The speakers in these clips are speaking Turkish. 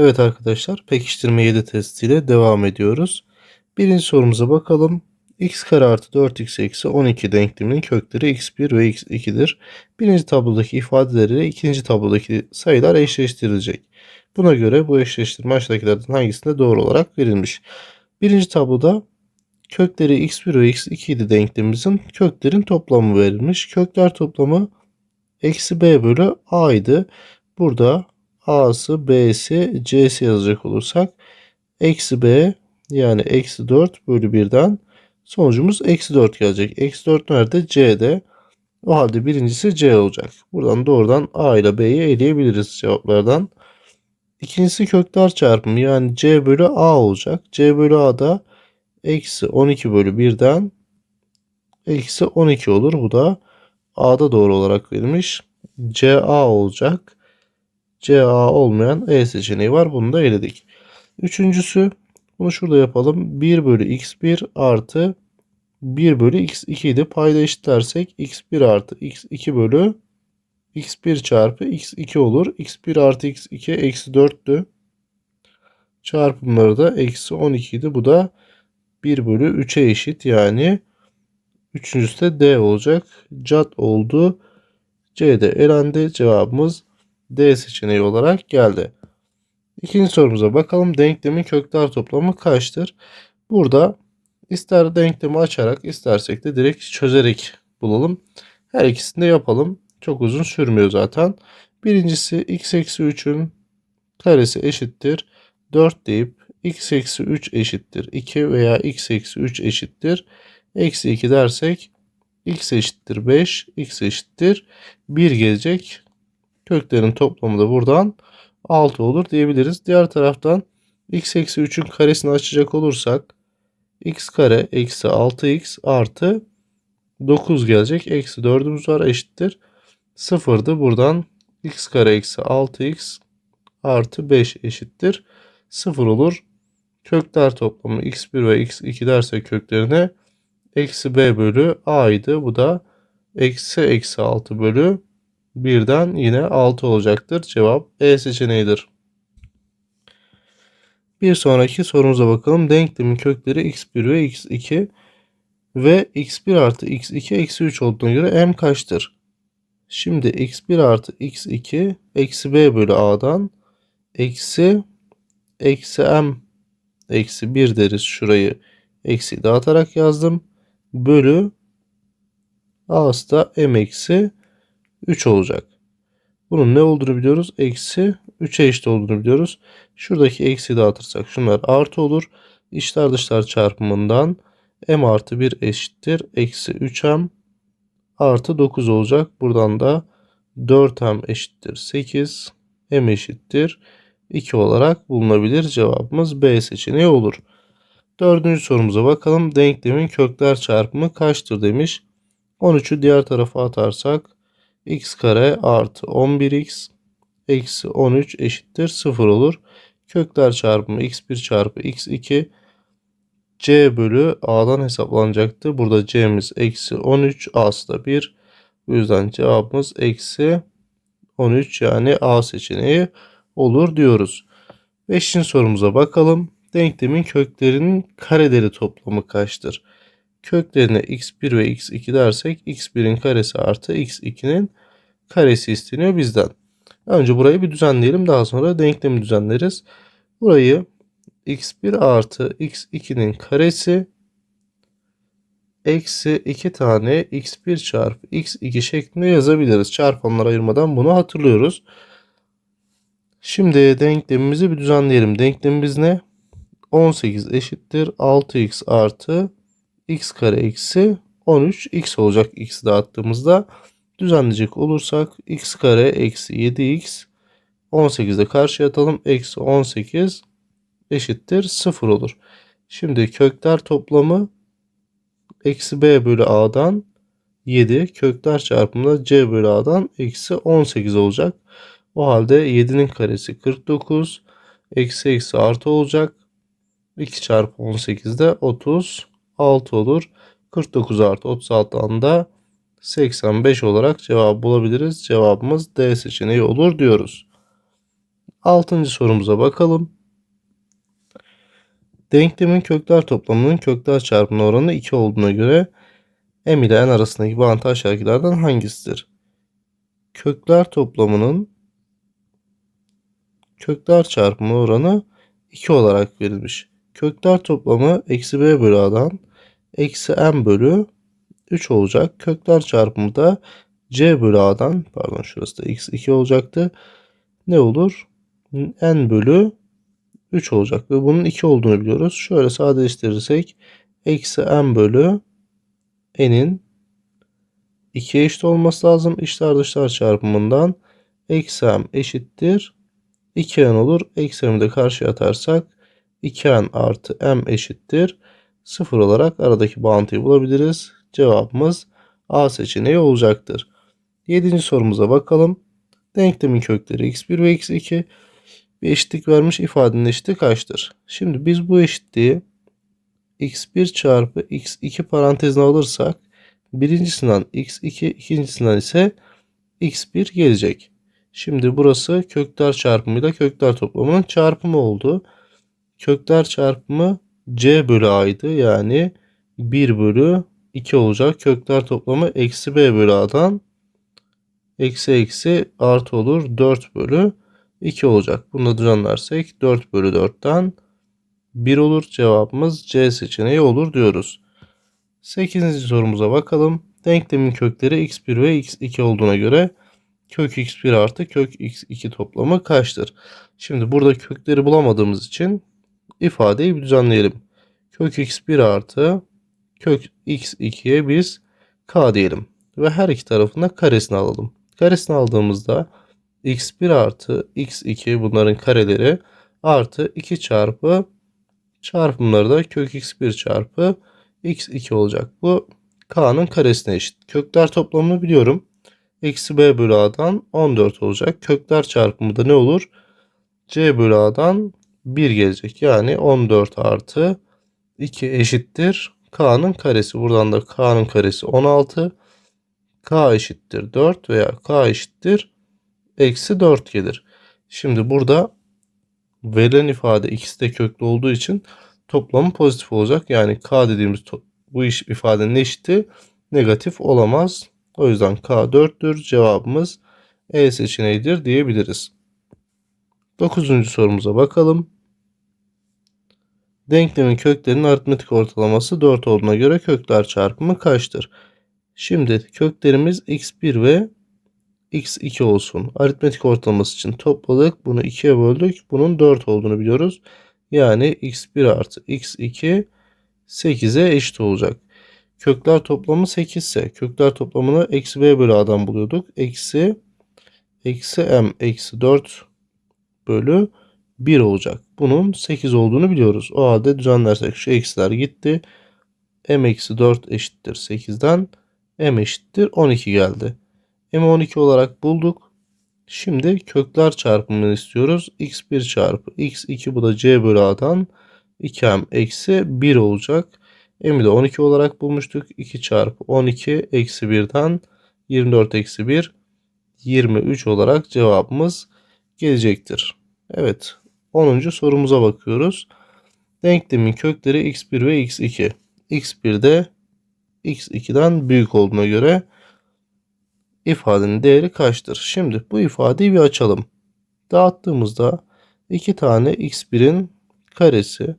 Evet arkadaşlar pekiştirme 7 testiyle devam ediyoruz. Birinci sorumuza bakalım. x kare artı 4x eksi 12 denkleminin kökleri x1 ve x2'dir. Birinci tablodaki ifadeleriyle ikinci tablodaki sayılar eşleştirilecek. Buna göre bu eşleştirme aşağıdakilerden hangisinde doğru olarak verilmiş? Birinci tabloda kökleri x1 ve x2 denklemimizin köklerin toplamı verilmiş. Kökler toplamı eksi b bölü a idi. Burada a'sı b'si c'si yazacak olursak eksi b yani eksi 4 bölü 1'den sonucumuz eksi 4 gelecek. Eksi 4 nerede? C'de. O halde birincisi C olacak. Buradan doğrudan A ile B'yi eleyebiliriz cevaplardan. İkincisi kökler çarpımı yani C bölü A olacak. C bölü A da eksi 12 bölü 1'den eksi 12 olur. Bu da A'da doğru olarak verilmiş. CA olacak. CA olmayan E seçeneği var. Bunu da eledik. Üçüncüsü bunu şurada yapalım. 1 bölü x1 artı 1 bölü x2 idi. Payda eşitlersek x1 artı x2 bölü x1 çarpı x2 olur. x1 artı x2 eksi 4'tü. Çarpımları da eksi 12 idi. Bu da 1 bölü 3'e eşit. Yani üçüncüsü de D olacak. Cad oldu. C'de elendi. Cevabımız D seçeneği olarak geldi. İkinci sorumuza bakalım. Denklemin kökler toplamı kaçtır? Burada ister denklemi açarak istersek de direkt çözerek bulalım. Her ikisini de yapalım. Çok uzun sürmüyor zaten. Birincisi x eksi 3'ün karesi eşittir. 4 deyip x eksi 3 eşittir. 2 veya x eksi 3 eşittir. Eksi 2 dersek x eşittir 5, x eşittir 1 gelecek. Köklerin toplamı da buradan 6 olur diyebiliriz. Diğer taraftan x eksi 3'ün karesini açacak olursak x kare eksi 6x artı 9 gelecek. Eksi 4'ümüz var eşittir. 0'dı. Buradan x kare eksi 6x artı 5 eşittir. 0 olur. Kökler toplamı x1 ve x2 dersek köklerine eksi b bölü a idi. Bu da eksi eksi 6 bölü birden yine 6 olacaktır. Cevap E seçeneğidir. Bir sonraki sorumuza bakalım. Denklemin kökleri x1 ve x2 ve x1 artı x2 eksi 3 olduğuna göre m kaçtır? Şimdi x1 artı x2 eksi b bölü a'dan eksi eksi m eksi 1 deriz. Şurayı eksi dağıtarak yazdım. Bölü a'sı da m eksi 3 olacak. Bunun ne olduğunu biliyoruz. Eksi 3'e eşit olduğunu biliyoruz. Şuradaki eksi dağıtırsak şunlar artı olur. İçler dışlar çarpımından m artı 1 eşittir. Eksi 3m artı 9 olacak. Buradan da 4m eşittir 8. m eşittir 2 olarak bulunabilir. Cevabımız B seçeneği olur. Dördüncü sorumuza bakalım. Denklemin kökler çarpımı kaçtır demiş. 13'ü diğer tarafa atarsak x kare artı 11x eksi 13 eşittir 0 olur. Kökler çarpımı x1 çarpı x2 c bölü a'dan hesaplanacaktı. Burada c'miz eksi 13 a'sı da 1. Bu yüzden cevabımız eksi 13 yani a seçeneği olur diyoruz. Beşinci sorumuza bakalım. Denklemin köklerinin kareleri toplamı kaçtır? Köklerine x1 ve x2 dersek x1'in karesi artı x2'nin karesi isteniyor bizden. Önce burayı bir düzenleyelim. Daha sonra denklemi düzenleriz. Burayı x1 artı x2'nin karesi eksi 2 tane x1 çarpı x2 şeklinde yazabiliriz. Çarpanlar ayırmadan bunu hatırlıyoruz. Şimdi denklemimizi bir düzenleyelim. Denklemimiz ne? 18 eşittir 6x artı x kare eksi 13 x olacak x dağıttığımızda düzenleyecek olursak x kare eksi 7x 18'de karşıya atalım. Eksi 18 eşittir 0 olur. Şimdi kökler toplamı eksi b bölü a'dan 7 kökler çarpımında c bölü a'dan eksi 18 olacak. O halde 7'nin karesi 49 eksi eksi artı olacak. 2 çarpı 18'de 36 olur. 49 artı 36'dan da 85 olarak cevap bulabiliriz. Cevabımız D seçeneği olur diyoruz. Altıncı sorumuza bakalım. Denklemin kökler toplamının kökler çarpımı oranı 2 olduğuna göre m ile n arasındaki bağıntı aşağıdakilerden hangisidir? Kökler toplamının kökler çarpımı oranı 2 olarak verilmiş. Kökler toplamı eksi b bölü a'dan eksi m bölü 3 olacak. Kökler çarpımı da c bölü a'dan pardon şurası da x2 olacaktı. Ne olur? n bölü 3 olacak ve bunun 2 olduğunu biliyoruz. Şöyle sadeleştirirsek eksi m bölü n'in 2'ye eşit olması lazım. İçler dışlar çarpımından eksi m eşittir 2n olur. Eksi m'i de karşıya atarsak 2n artı m eşittir 0 olarak aradaki bağıntıyı bulabiliriz. Cevabımız A seçeneği olacaktır. 7. sorumuza bakalım. Denklemin kökleri x1 ve x2 bir eşitlik vermiş ifadenin eşitliği kaçtır? Şimdi biz bu eşitliği x1 çarpı x2 parantezine alırsak birincisinden x2 ikincisinden ise x1 gelecek. Şimdi burası kökler çarpımıyla kökler toplamının çarpımı oldu. Kökler çarpımı c bölü a'ydı. Yani 1 bölü 2 olacak. Kökler toplamı eksi b bölü a'dan eksi eksi artı olur. 4 bölü 2 olacak. Bunu da düzenlersek 4 bölü 4'ten 1 olur. Cevabımız C seçeneği olur diyoruz. 8. sorumuza bakalım. Denklemin kökleri x1 ve x2 olduğuna göre kök x1 artı kök x2 toplamı kaçtır? Şimdi burada kökleri bulamadığımız için ifadeyi bir düzenleyelim. Kök x1 artı kök x2'ye biz k diyelim. Ve her iki tarafında karesini alalım. Karesini aldığımızda x1 artı x2 bunların kareleri artı 2 çarpı çarpımları da kök x1 çarpı x2 olacak. Bu k'nın karesine eşit. Kökler toplamını biliyorum. Eksi b bölü a'dan 14 olacak. Kökler çarpımı da ne olur? c bölü a'dan 1 gelecek. Yani 14 artı 2 eşittir. K'nın karesi. Buradan da k'nın karesi 16. k eşittir 4 veya k eşittir eksi 4 gelir. Şimdi burada verilen ifade ikisi de köklü olduğu için toplamı pozitif olacak. Yani k dediğimiz bu iş ifadenin eşiti negatif olamaz. O yüzden k 4'tür. Cevabımız E seçeneğidir diyebiliriz. 9. sorumuza bakalım. Denklemin köklerinin aritmetik ortalaması 4 olduğuna göre kökler çarpımı kaçtır? Şimdi köklerimiz x1 ve x2 olsun. Aritmetik ortalaması için topladık. Bunu 2'ye böldük. Bunun 4 olduğunu biliyoruz. Yani x1 artı x2 8'e eşit olacak. Kökler toplamı 8 ise kökler toplamını eksi b bölü a'dan buluyorduk. Eksi eksi m eksi 4 bölü 1 olacak. Bunun 8 olduğunu biliyoruz. O halde düzenlersek şu eksiler gitti. m eksi 4 eşittir 8'den m eşittir 12 geldi. M12 olarak bulduk. Şimdi kökler çarpımını istiyoruz. x1 çarpı x2 bu da c bölü a'dan 2m eksi 1 olacak. M'i de 12 olarak bulmuştuk. 2 çarpı 12 eksi 1'den 24 eksi 1 23 olarak cevabımız gelecektir. Evet 10. sorumuza bakıyoruz. Denklemin kökleri x1 ve x2. x1 de x2'den büyük olduğuna göre ifadenin değeri kaçtır? Şimdi bu ifadeyi bir açalım. Dağıttığımızda 2 tane x1'in karesi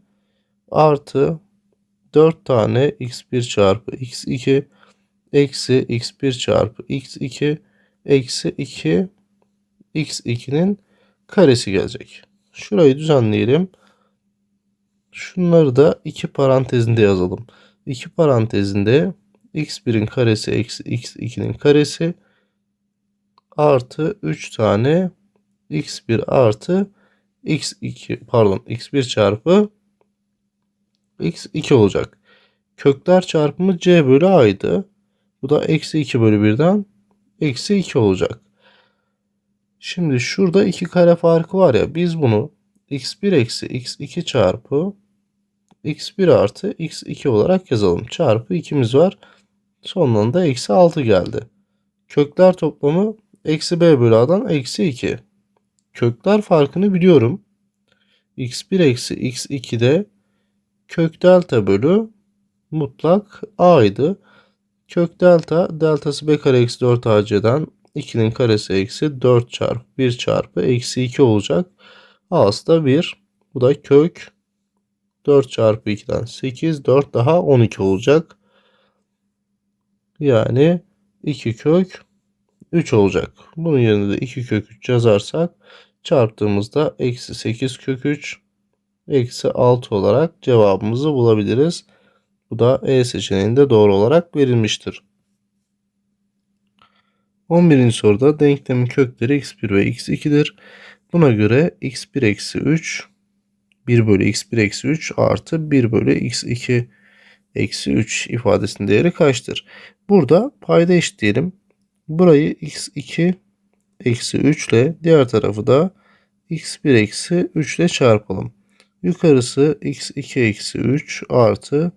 artı 4 tane x1 çarpı x2 eksi x1 çarpı x2 eksi 2 x2'nin karesi gelecek. Şurayı düzenleyelim. Şunları da iki parantezinde yazalım. İki parantezinde x1'in karesi eksi x2'nin karesi artı 3 tane x1 artı x2 pardon x1 çarpı x2 olacak. Kökler çarpımı c bölü a'ydı. Bu da eksi 2 bölü 1'den eksi 2 olacak. Şimdi şurada iki kare farkı var ya biz bunu x1 eksi x2 çarpı x1 artı x2 olarak yazalım. Çarpı 2'miz var. Sonunda da eksi 6 geldi. Kökler toplamı Eksi b bölü a'dan eksi 2. kökler farkını biliyorum. x1 eksi x2'de kök delta bölü mutlak a'ydı. Kök delta deltası b kare eksi 4 ac'den 2'nin karesi eksi 4 çarpı 1 çarpı eksi 2 olacak. A'sı da 1. Bu da kök 4 çarpı 2'den 8 4 daha 12 olacak. Yani 2 kök 3 olacak. Bunun yerine de 2 kök 3 yazarsak çarptığımızda eksi 8 kök 3 eksi 6 olarak cevabımızı bulabiliriz. Bu da E seçeneğinde doğru olarak verilmiştir. 11. soruda denklemin kökleri x1 ve x2'dir. Buna göre x1 eksi 3 1 bölü x1 eksi 3 artı 1 bölü x2 eksi 3 ifadesinin değeri kaçtır? Burada payda eşitleyelim. Burayı x2 eksi 3 ile diğer tarafı da x1 eksi 3 ile çarpalım. Yukarısı x2 eksi 3 artı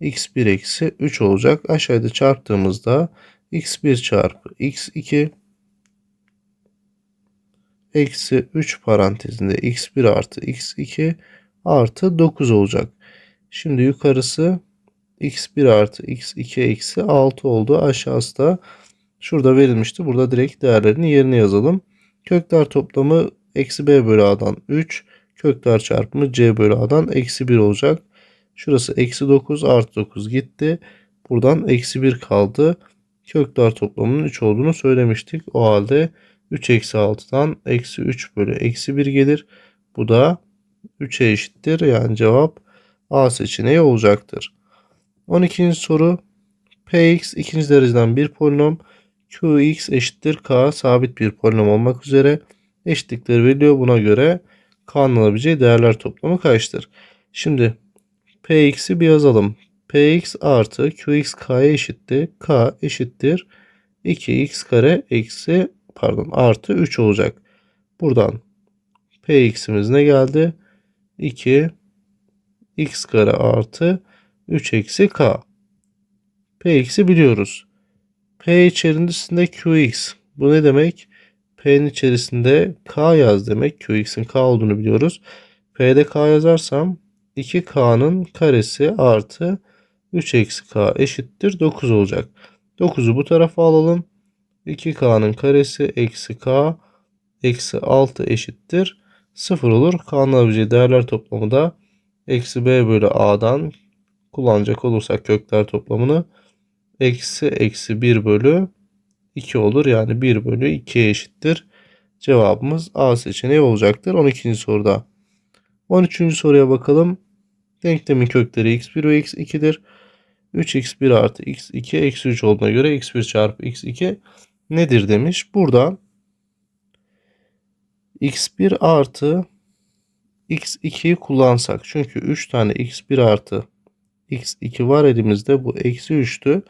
x1 eksi 3 olacak. Aşağıda çarptığımızda x1 çarpı x2 eksi 3 parantezinde x1 artı x2 artı 9 olacak. Şimdi yukarısı x1 artı x2 eksi 6 oldu. Aşağısı da şurada verilmişti. Burada direkt değerlerini yerine yazalım. Kökler toplamı eksi b bölü a'dan 3. Kökler çarpımı c bölü a'dan eksi 1 olacak. Şurası eksi 9 artı 9 gitti. Buradan eksi 1 kaldı. Kökler toplamının 3 olduğunu söylemiştik. O halde 3 eksi 6'dan eksi 3 bölü eksi 1 gelir. Bu da 3'e eşittir. Yani cevap A seçeneği olacaktır. 12. soru Px ikinci dereceden bir polinom Qx eşittir K sabit bir polinom olmak üzere eşitlikleri veriliyor. Buna göre K'nın alabileceği değerler toplamı kaçtır? Şimdi Px'i bir yazalım. Px artı Qx K'ya eşitti. K eşittir 2x kare eksi pardon artı 3 olacak. Buradan Px'imiz ne geldi? 2 x kare artı 3 eksi k. Px'i biliyoruz. P içerisinde Qx. Bu ne demek? P'nin içerisinde K yaz demek. Qx'in K olduğunu biliyoruz. P'de K yazarsam 2K'nın karesi artı 3 eksi K eşittir 9 olacak. 9'u bu tarafa alalım. 2K'nın karesi eksi K eksi 6 eşittir 0 olur. K'nın alabileceği değerler toplamı da eksi B bölü A'dan kullanacak olursak kökler toplamını eksi eksi 1 bölü 2 olur. Yani 1 bölü 2'ye eşittir. Cevabımız A seçeneği olacaktır. 12. soruda. 13. soruya bakalım. Denklemin kökleri x1 ve x2'dir. 3x1 artı x2 eksi 3 olduğuna göre x1 çarpı x2 nedir demiş. Buradan x1 artı x2'yi kullansak. Çünkü 3 tane x1 artı x2 var elimizde. Bu eksi 3'tü.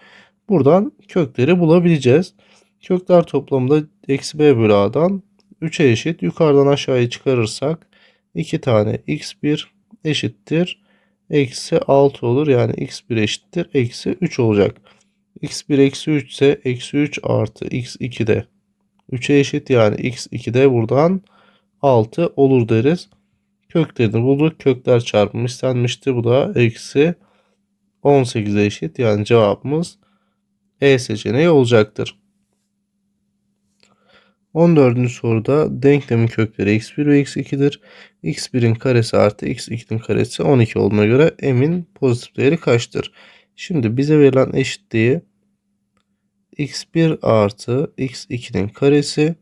Buradan kökleri bulabileceğiz. Kökler toplamında eksi b bölü a'dan 3'e eşit. Yukarıdan aşağıya çıkarırsak 2 tane x1 eşittir. Eksi 6 olur. Yani x1 eşittir. Eksi 3 olacak. x1 eksi 3 ise eksi 3 artı x2 de 3'e eşit. Yani x2 de buradan 6 olur deriz. Köklerini bulduk. Kökler çarpımı istenmişti. Bu da eksi 18'e eşit. Yani cevabımız E seçeneği olacaktır. 14. soruda denklemin kökleri x1 ve x2'dir. x1'in karesi artı x2'nin karesi 12 olduğuna göre m'in pozitif değeri kaçtır? Şimdi bize verilen eşitliği x1 artı x2'nin karesi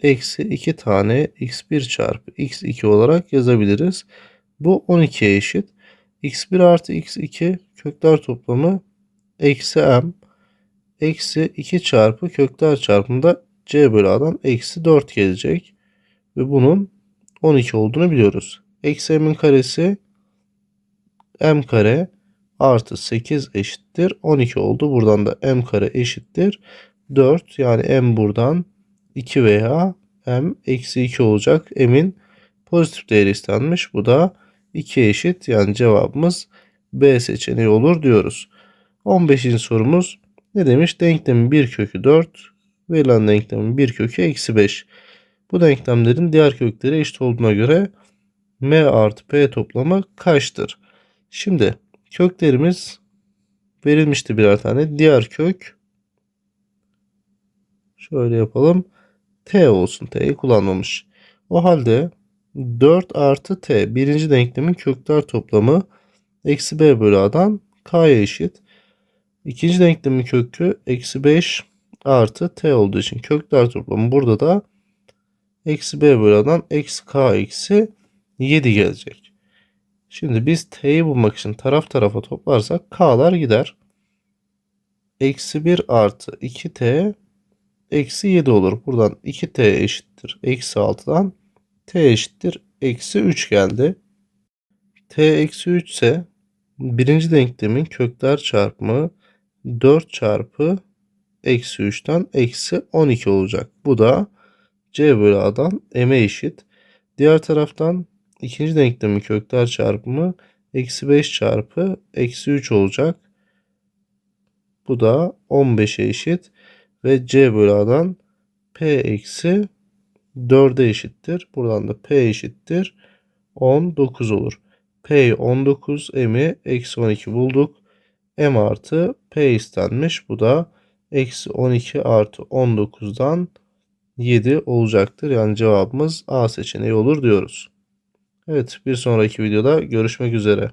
eksi 2 tane x1 çarpı x2 olarak yazabiliriz. Bu 12'ye eşit. x1 artı x2 kökler toplamı eksi m eksi 2 çarpı kökler çarpımında c bölü a'dan eksi 4 gelecek. Ve bunun 12 olduğunu biliyoruz. Eksi m'in karesi m kare artı 8 eşittir 12 oldu. Buradan da m kare eşittir 4 yani m buradan 2 veya m eksi 2 olacak. M'in pozitif değeri istenmiş. Bu da 2 eşit yani cevabımız B seçeneği olur diyoruz. 15. sorumuz ne demiş? Denklemin bir kökü 4 verilen denklemin bir kökü eksi 5. Bu denklemlerin diğer kökleri eşit olduğuna göre m artı p toplamı kaçtır? Şimdi köklerimiz verilmişti birer tane. Diğer kök şöyle yapalım. t olsun. t'yi kullanmamış. O halde 4 artı t birinci denklemin kökler toplamı eksi b bölü a'dan k'ya eşit. İkinci denklemin kökü eksi 5 artı t olduğu için kökler toplamı burada da eksi b bölü a'dan eksi k eksi 7 gelecek. Şimdi biz t'yi bulmak için taraf tarafa toplarsak k'lar gider. Eksi 1 artı 2t eksi 7 olur. Buradan 2t eşittir. Eksi 6'dan t eşittir. Eksi 3 geldi. t eksi 3 ise birinci denklemin kökler çarpımı 4 çarpı eksi 3'ten eksi 12 olacak. Bu da c bölü a'dan m'e eşit. Diğer taraftan ikinci denklemin kökler çarpımı eksi 5 çarpı eksi 3 olacak. Bu da 15'e eşit. Ve c bölü a'dan p eksi 4'e eşittir. Buradan da p eşittir. 19 olur. P 19, m'i eksi 12 bulduk. m artı p istenmiş. Bu da eksi 12 artı 19'dan 7 olacaktır. Yani cevabımız A seçeneği olur diyoruz. Evet bir sonraki videoda görüşmek üzere.